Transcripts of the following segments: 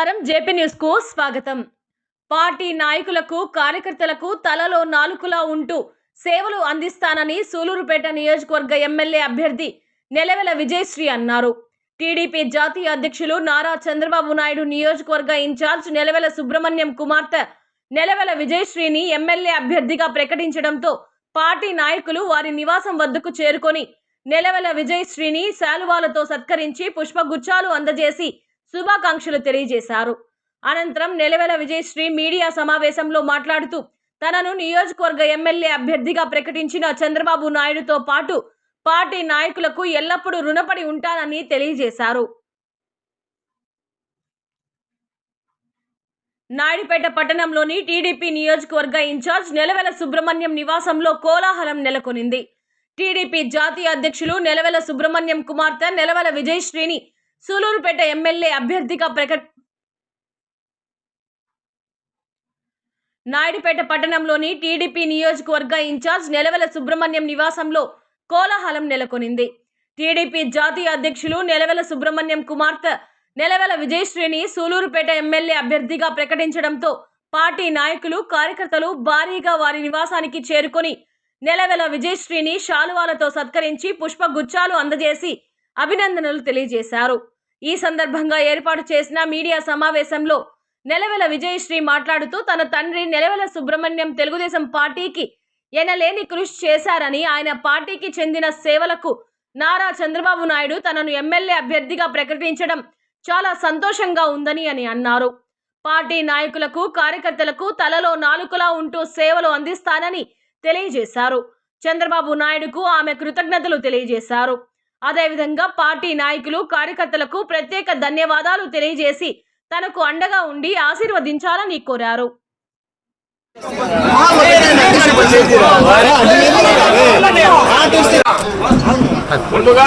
JP న్యూస్కు స్వాగతం. Party నాయకులకు కార్యకర్తలకు తలలో నాలుకలా ఉంటూ సేవలు అందిస్తానని సూలూరుపేట నియోజకవర్గ ఎమ్మెల్యే అభ్యర్థి నెలవెల విజయశ్రీ అన్నారు. టీడీపీ జాతీయ అధ్యక్షులు నారా చంద్రబాబు నాయుడు నియోజకవర్గ ఇన్ఛార్జ్ నెలవెల సుబ్రహ్మణ్యం కుమార్తె నెలవెల విజయశ్రీని ఎమ్మెల్యే అభ్యర్థిగా ప్రకటించడంతో పార్టీ నాయకులు వారి నివాసం వద్దకు చేరుకొని నెలవెల విజయశ్రీని శాలువాలతో సత్కరించి పుష్పగుచ్చాలు అందజేసి శుభాకాంక్షలు తెలియజేశారు. అనంతరం నెలవెల విజయశ్రీ మీడియా సమావేశంలో మాట్లాడుతూ తనను నియోజకవర్గ ఎమ్మెల్యే అభ్యర్థిగా ప్రకటించిన చంద్రబాబు నాయుడుతో పాటు పార్టీ నాయకులకు ఎల్లప్పుడూ రుణపడి ఉంటానని తెలియజేశారు. నాయుడుపేట పట్టణంలోని టీడీపీ నియోజకవర్గ ఇన్ఛార్జ్ నెలవెల సుబ్రహ్మణ్యం నివాసంలో కోలాహలం నెలకొనింది. టీడీపీ జాతీయ అధ్యక్షులు నెలవెల సుబ్రహ్మణ్యం కుమార్తె నెలవెల విజయశ్రీని సూలూరుపేట ఎమ్మెల్యే అభ్యర్థిగా ప్రకట నాయుడుపేట పట్టణంలోని టీడీపీ నియోజకవర్గ ఇన్ఛార్జ్ నెలవెల సుబ్రహ్మణ్యం నివాసంలో కోలాహలం నెలకొనింది. టీడీపీ జాతీయ అధ్యక్షులు నెలవెల సుబ్రహ్మణ్యం కుమార్తె నెలవెల విజయశ్రీని సూలూరుపేట ఎమ్మెల్యే అభ్యర్థిగా ప్రకటించడంతో పార్టీ నాయకులు కార్యకర్తలు భారీగా వారి నివాసానికి చేరుకొని నెలవెల విజయశ్రీని శాలువాలతో సత్కరించి పుష్పగుచ్చాలు అందజేసి అభినందనలు తెలియజేశారు. ఈ సందర్భంగా ఏర్పాటు చేసిన మీడియా సమావేశంలో నెలవెల విజయశ్రీ మాట్లాడుతూ తన తండ్రి నెలవెల సుబ్రహ్మణ్యం తెలుగుదేశం పార్టీకి ఎనలేని కృషి చేశారని ఆయన పార్టీకి చెందిన సేవలకు నారా చంద్రబాబు నాయుడు తనను ఎమ్మెల్యే అభ్యర్థిగా ప్రకటించడం చాలా సంతోషంగా ఉందని అని అన్నారు. పార్టీ నాయకులకు కార్యకర్తలకు తలలో నాలుకలా ఉంటూ సేవలు అందిస్తానని తెలియజేశారు. చంద్రబాబు నాయుడుకు ఆమె కృతజ్ఞతలు తెలియజేశారు. అదేవిధంగా పార్టీ నాయకులు కార్యకర్తలకు ప్రత్యేక ధన్యవాదాలు తెలియజేసి తనకు అండగా ఉండి ఆశీర్వదించాలని కోరారు. ముందుగా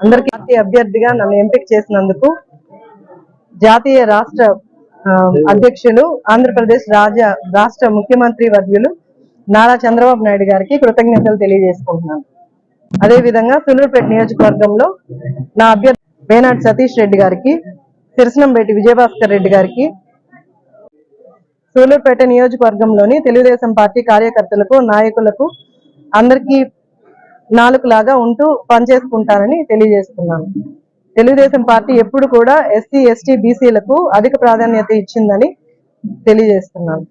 అందరికీ పార్టీ అభ్యర్థిగా నన్ను ఎంపిక చేసినందుకు జాతీయ రాష్ట్ర అధ్యక్షులు ఆంధ్రప్రదేశ్ రాజ రాష్ట్ర ముఖ్యమంత్రి వర్యులు నారా చంద్రబాబు నాయుడు గారికి కృతజ్ఞతలు తెలియజేసుకుంటున్నాను. అదే విధంగా సులూరుపేట నియోజకవర్గంలో నా అభ్యర్థి వేనాటి సతీష్ రెడ్డి గారికి సిరసనంపేటి విజయభాస్కర్ రెడ్డి గారికి సూలూరుపేట నియోజకవర్గంలోని తెలుగుదేశం పార్టీ కార్యకర్తలకు నాయకులకు అందరికీ నాలుగులాగా ఉంటూ పనిచేసుకుంటానని తెలియజేస్తున్నాను. తెలుగుదేశం పార్టీ ఎప్పుడు కూడా ఎస్సీ ఎస్టీ బీసీలకు అధిక ప్రాధాన్యత ఇచ్చిందని తెలియజేస్తున్నాను.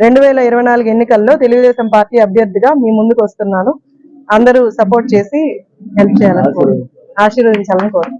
రెండు వేల ఇరవై నాలుగు ఎన్నికల్లో తెలుగుదేశం పార్టీ అభ్యర్థిగా మీ ముందుకు వస్తున్నాను. అందరూ సపోర్ట్ చేసి హెల్ప్ చేయాలని కోరు ఆశీర్వదించాలని కోరు